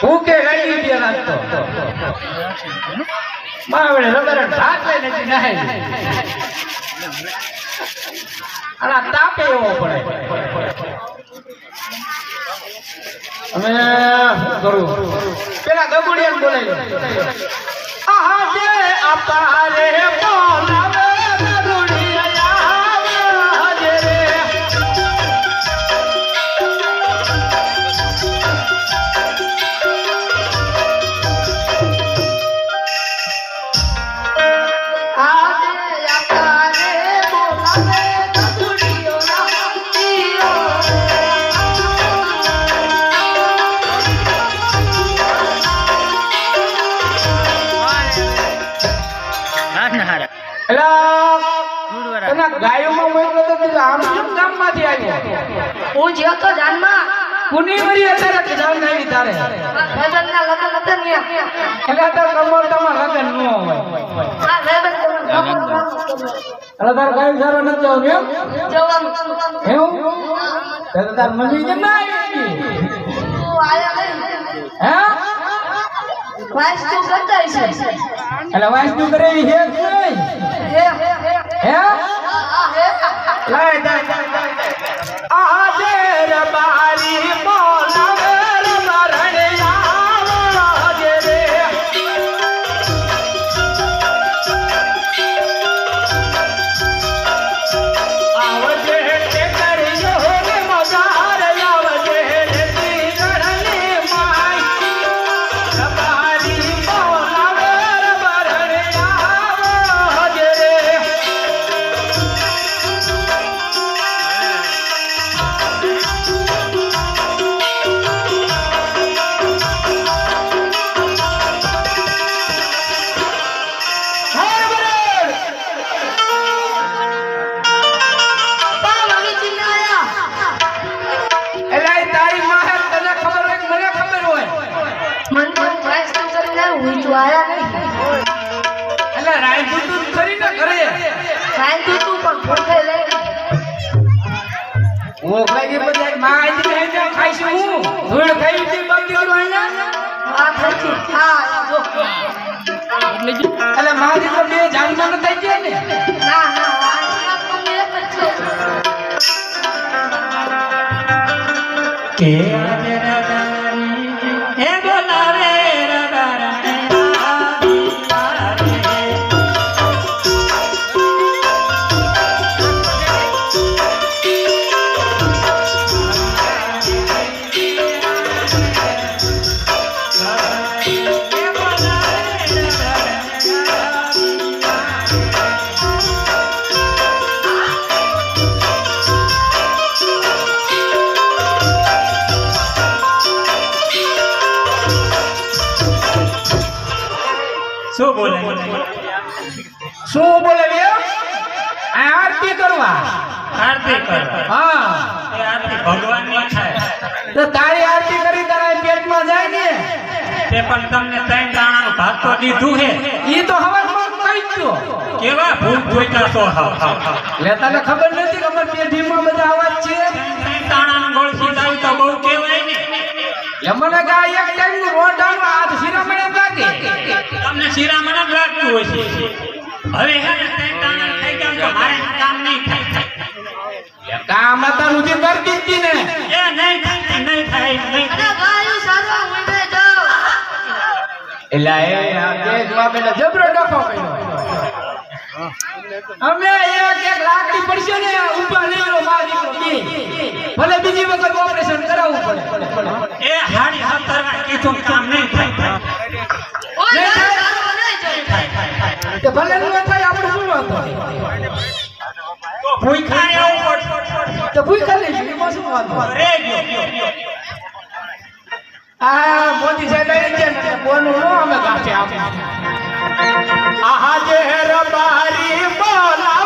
ભૂકે ગાડી દે નાખતો માવડે રબર હાથ લઈ નથી નાહે આના તાપે એવો પડે. અમે કરું? પેલા ગગુડિયા બોલાય આહા દે આપા રે બોલા હું જ્યો તો જાનમાં કુની વરી અત્યારે કે જાણ આવી તારે ભજનના લગન હતા ને એટલે તાર કમોલતામાં લગન ન હોય આ રેબન એટલે તાર ગાય સારો નથી જવું એમ જવાનું એવું તો તાર મમ્મી કેમ ના આવી તું આયા નહીં હે વાઈસ તું કરતા છે એટલે વાંસ તું કરે એવી હે જ નહીં હે હે હે હે આ હે લાય લાય લાય આજે રબારી ધૂળ ખાઈ હતી બાકી કરું અહીંયા. આ થઈ હા. શું બોલે? શું બોલે આરતી કરવા. આરતી કર હા. એ આરતી ભગવાનની થાય તો તારી આરતી કરી તારા પેટમાં જાય ને. તે પણ તમને ત્રણ દાણાનું ભાત તો દીધું હે. ઈ તો હવે કહી ગયો. કેવા જોઈતા છો. લે તને ખબર નથી કે અમારી પેઢીમાં બધા અવાજ છે? ત્રણ દાણાનું ગોળ સીધાયું તો બહુ કહેવાય ને. મને કે એક હાથ શિરામણે લાગે તમને શિરામણ જ લાગતું હોય છે. હવે હે ને થઈ ગયા તો મારે કામ નહીં થાય. કામ હતા સુધી કરતી દીધી ને. એ નહીં થાય નહીં થાય નહીં અરે ભાઈ સારો સારવા જો એલા એ આ કે જવાબ એટલે જબરો ડખો કર્યો. અમે એક એક લાકડી પડશે ને ઉપર લેવાનો મારી ભલે બીજી વખત ઓપરેશન કરાવવું પડે. એ હાડી હતરવા કીધું કામ નહીં થાય ઓય નહીં થાય. ગાયું સારવા નહીં કે ભલે નું થાય આપણે શું વાંધો તો ભૂખા રહેવું પડશે તો ભૂખા લઈશું એમાં શું વાંધો? રે આ મોદી સાહેબ આવી ગયા ને બોનું નો અમે ગાંઠે આપે આહા જે રબારી બોલાવે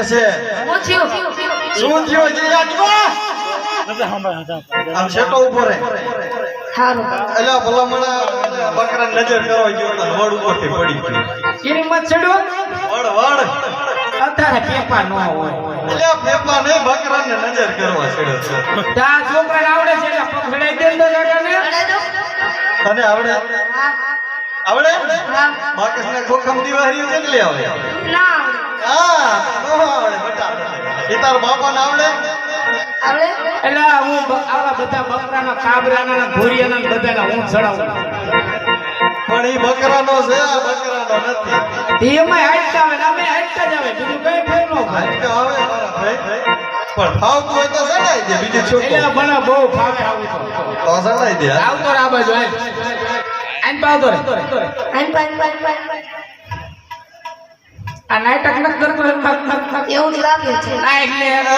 એ છે. શું થયો છે આમ શેટો ઊભો રહે. સારું એટલે ભલામણ બકરા નજર કરો ગયો તો વડ ઉપરથી પડી ગયો. એની મત છેડો. વડ વડ. અત્યારે પેપા ન હોય. એટલે નહીં બકરાને નજર કરવા છેડો છે. આવડે છે એટલે પકડાઈ દે ને જગાને તને આવડે? ખોખમ દિવાળી ના નો. એ તાર બાપાને આવડે આવડે એટલે હું આવા બધા બકરાના કાબરાના ઘોડિયાના બધાના હું ચડાવું પણ એ બકરાનો છે આ બકરાનો નથી. એમાં હાઈટતા આવે અમે હાઈટતા જ આવે. બીજું કઈ ફેર ન આજ તો આવે મારા પણ ફાવતું હોય તો સડાઈ દે બીજું એટલે મને બહુ ફાવે આવું તો. તો સડાઈ દે આવતો રે બાજુ આય આઈને તો રે. આ નાટક ન કરતો. એવું લાગે છે. આ એટલે એય,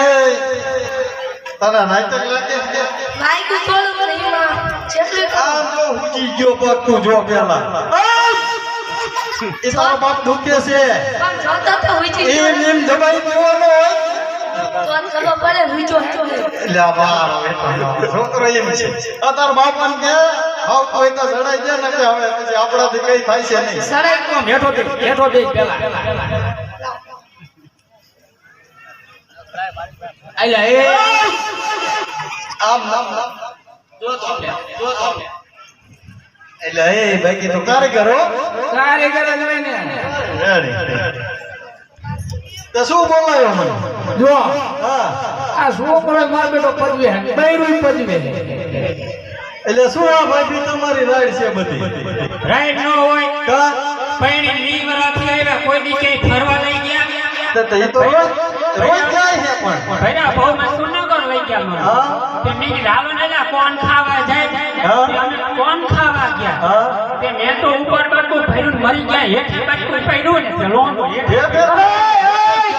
તને નાટક લાગે છે? માઈક થોડું પણ એમાં. જેટલું આમ જો હુજી ગયો પગ તું જો પેલા. એ તારો બાપ દુખે છે. પણ જોતો તો હોય છે. એ નિયમ દબાઈ દેવાનો હોય. તો આમ પડે હુંચો હુંચો છે. એટલે આ મારો બેટો છોકરો એમ છે. આ તાર બાપાને કે હોય તો સડાઈ દે ને કે હવે પછી આપણાથી કઈ થાય છે નહીં. સડાઈ તો હેઠો દે હેઠો દે પેલા એ. આમ નામ નામ જો તો જો તો એટલે એ બાકી તો કારીગરો. કારીગર જ રહે ને તો શું બોલાયો મને જો આ છોકરો માર બેટો પજવે હે. બૈરું પજવે એટલે શું આ ભાઈ તમારી રાઈડ છે બધી? રાઈટ ન હોય કા પૈણી આવ્યા. કોઈ દી ફરવા લઈ ગયા? તો તો તો રોજ રોજ જાય છે પણ. ભૈરા બહુ મસ્તું ન કર લઈ ગયા મને હા. તે મેં કોણ ખાવા જાય. તે અમે કોણ ખાવા ગયા? હા. તે મેં તો ઉપર બટકું ભર્યું મરી ગયા. હેઠે બટકું પડ્યું ને તે લોંદો હેઠે. એ ફેર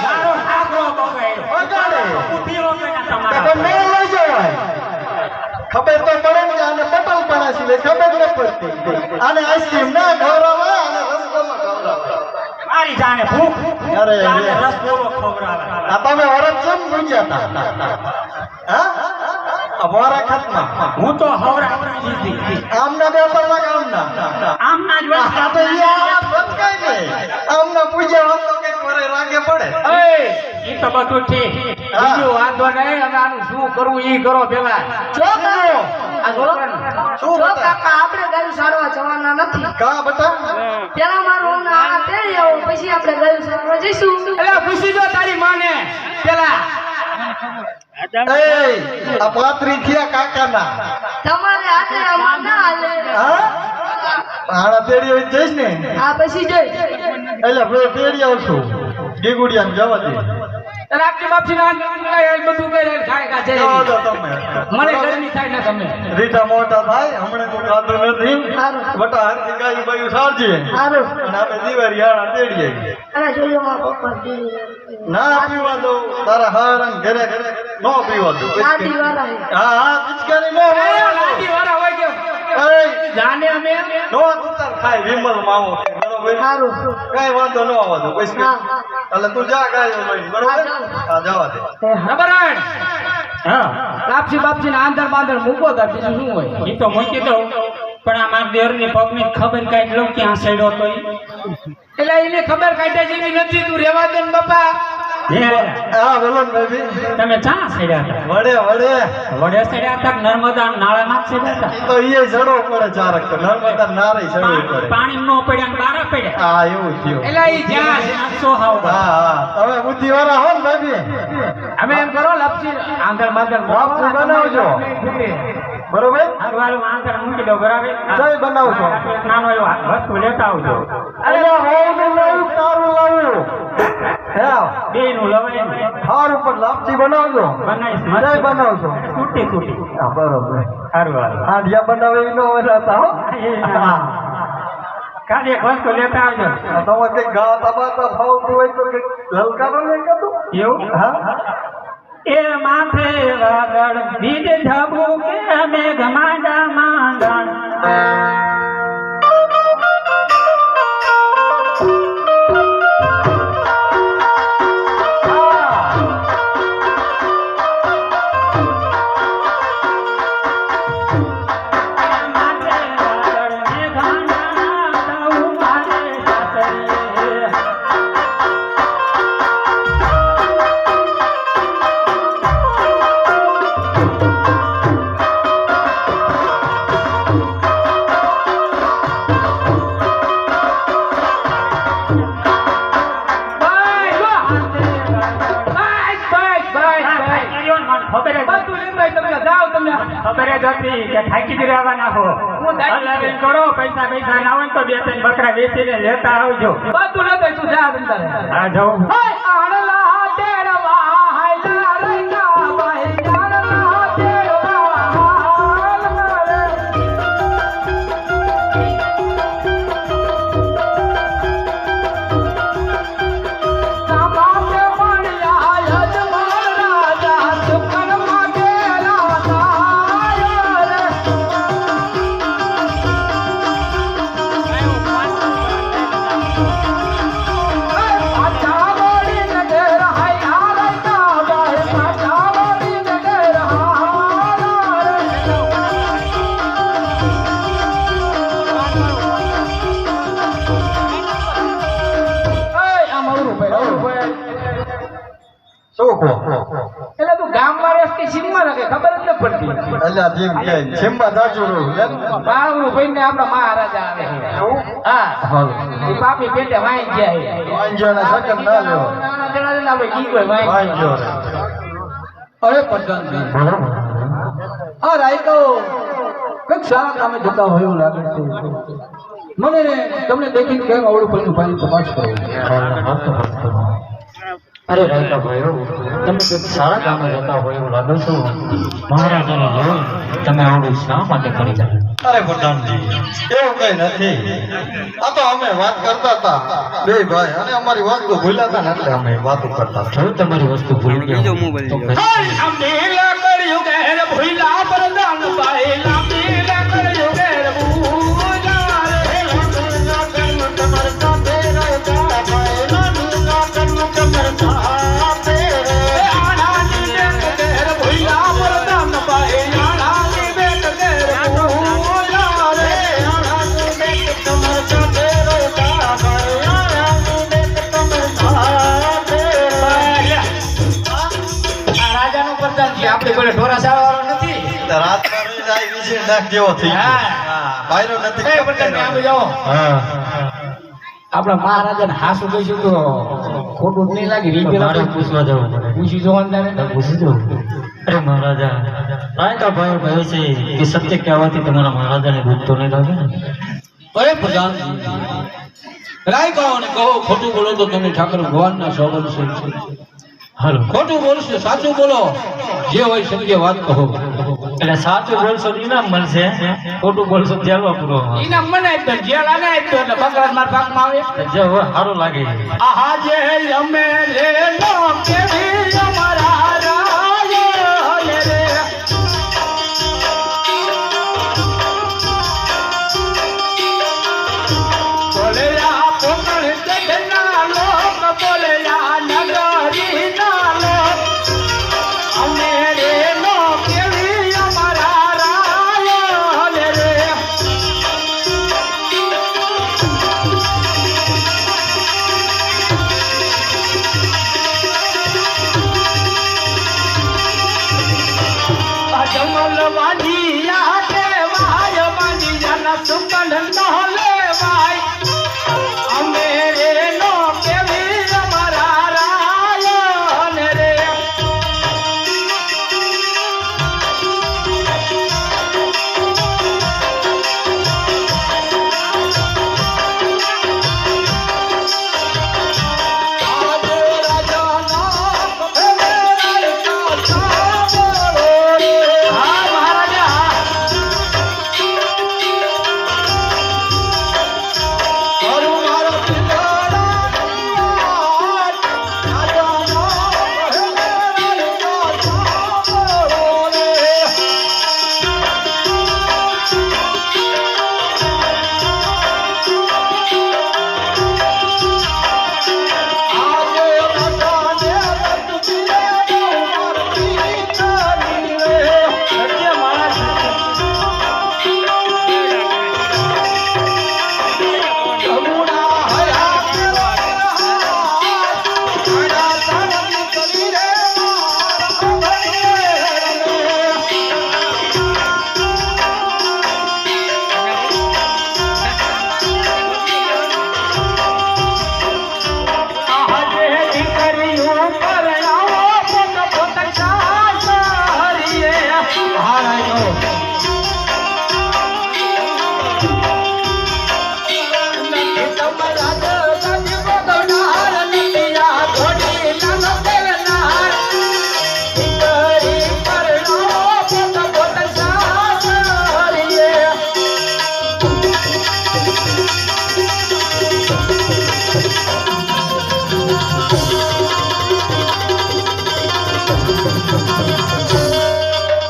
મારો ઠાકરો બગાડ્યો. બગાડે. બુદ્ધિ વગરના તો તમારા. ન લઈ જવાય ખબર તો પડે ને કે આને પટલ પાડા સિવાય ખબર ન પડતી. આને આઈસ્ક્રીમ ના ખવડાવે આને રસગુલ્લા ખવડાવાય મારી જાણે ભૂખ. અરે, જાણે ખવડાવે. આ તમે વરસ કેમ પૂછ્યા હતા હા વરા ખાતમાં. હું તો દીધી. આમના બે કલાક આમના આમના જ આ તો ઈ આ બચકાય ને આમના પૂજ્યા હોત તો રાગે પડે? એ તો બધું ઠીક. બીજું વાંધો નહીં હવે આનું શું કરવું ઈ કરો પેલા. જો કાકા આ છોકરાનું? શું કાકા આપણે ગાયું સારવા જવાના નથી. કા બતા? પેલા મારું આ તેડી આવો પછી આપણે ગાયું સારવા જઈશું. એટલે પૂછી જો તારી માને. પેલા. એ આ પાત્રી થયા કાકાના. તમારે હાથે આમાં ના હાલે. હા? હાડા તેડી હોય જઈશ ને. આ પછી જઈશ. એટલે બે તેડી આવશું. ગીગુડિયા જવા દે. રાખી બાપસી ના બધું ખાય કા જવા દો મને ગરમી થાય ને તમે. રીટા મોટા થાય હમણાં તો ખાધું નથી. બટા હાથી ગાયું બાયું સારજે. અને આપણે દિવાળી હાડા તેડી આવી અને જોજો પપ્પા ના પીવા દો. તારા હાર ઘરે ઘરે નો પીવા દો. હે. હા હા પિચકારી ન લાડી વાળા. હોય કે એય, જાને અમે નો કુતર ખાય વિમલ માવો. બરોબર? સારું. કઈ વાંધો ન દો એટલે તું જા ગાયો બરોબર? હા જવા દે. નબરાણ હા. લાપસી બાપસી ના આંધર બાંધર મૂકો બીજું શું હોય? એ તો મૂકી દઉં. પણ આ મારા પગ પગની ખબર કાંઈક લઉં ક્યાં સડ્યો તો એટલે એને ખબર કાઢ્યા જેવી નથી તું રેવા દે ને બાપા. ને તમે ક્યાં સડ્યા હતા? વડે વડે. વડે સડ્યા હતા નર્મદા નાળામાં સડ્યા હતા? તો ઈ ચડવો પડે ચારક તો. નર્મદા નારે ચડવું પડે. પાણી નો પડ્યા બારા પડ્યા? હા એવું થયું. એટલે ઈ જ્યાં છે. હાવ હા હા. તમે બુદ્ધિ વાળા હો ને બેબી અમે એમ કરો લાપસી આંધર બાંધર લાપસી બનાવજો. બરોબર? હારું હારું મૂકી દો બરાબર? કઈ બનાવશો? નાનો એવો વસ્તુ લેતા આવજો. અરે તારું બે નું લવાય ને. ઉપર લાપસી બનાવજો. બનાવીશ મજા બનાવજો. તૂટી તૂટી હા બરોબર. હારું હારું. હાંડિયા બનાવે એ નો બનાવતા હો. કાલે એક વસ્તુ લેતા આવજો. તમે કઈ ગાતા બાતા ફાવતું હોય તો કંઈક લલકારો નહીં કરતું એવું? હા. એ માથે વાગડ બીજ ધબુ કે મેઘ માંડા માંડણ. કે થાકી જ રહેવાના હો. હલાવીને કરો પૈસા પૈસા ના હોય તો બે ત્રણ બકરા વેચીને લેતા આવજો. બધું નથી તું જા તંતારે હા જાઉં પડતી અલ્યા કે. આપણા ગયા ઘી કોઈ વાઈ વાંજ્યો અરે પ્રધાનજી આ રાયકો કંઈક સારા કામે જતા હોય એવું લાગે મને તમને દેખીને કેમ અવળું પડ્યું ભાઈ તપાસ કરો અરે રાયકા ભાઈઓ તમે કંઈક સારા ગામે જતા હોય એવું લાગે છો? મહારાજાને જોઈ તમે આવડું શા માટે કરી રહ્યા અરે પ્રધાનજી એવું કઈ નથી. આ તો અમે વાત કરતા હતા. બે ભાઈ અને અમારી વસ્તુ ભૂલ્યા હતા ને એટલે અમે વાતો કરતા હતા. તમારી વસ્તુ ભૂલી ગયા ઢોરા સારવાળો નથી. તો રાતમાં રહી જાય વિશે નાખ જેવો થઈ હા. હા નથી એ પ્રધાન આમ જાઓ. હા. આપણા મહારાજાને હાસુ કહીશું તો ખોટું નહીં લાગે. રીત પૂછવા જવું પડે પૂછી જોવાનું તારે પૂછી જવું અરે મહારાજા રાયકા ભાઈઓ કહે છે કે સત્ય કહેવાથી તમારા મહારાજાને દુઃખ તો નહીં લાગે ને? અરે રાયકાઓને કહો ખોટું બોલો તો તમે ઠાકર ભગવાનના સવન છે. ખોટું બોલશો સાચું બોલો. જે હોય સત્ય વાત કહો. એટલે સાચું બોલશો તો ઇનામ મળશે. ખોટું બોલશો ત્યારવા પૂરો ઇનામ મને આપ્યો ને જેલ આને આપ્યો એટલે બકરા મારા ભાગમાં આવે. જે હવે સારું લાગે. આહા જે અમે રે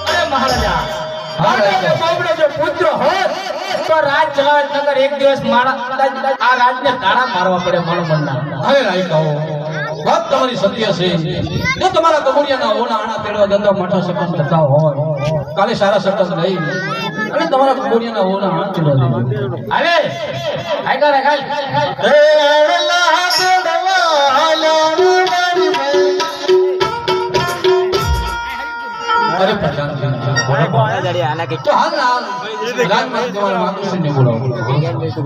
અરે મહારાજા હા, બાબડો જો પુત્ર હોત તો રાજ ચલાવે એક દિવસ મારા આ રાજને તાળા મારવા પડે મારો મનના હવે રાયકાઓ વાત તમારી સત્ય છે. જો તમારા કમોડિયાના ઓના આણા ધંધો મોટો સકન થતા હોય કાલે સારા સકન લઈ અને તમારા કમોડિયાના ઓના આણા રે ખાલ પ્રજાનજી તો હાલ ના હાલ માતુશ્રીને બોલાવો.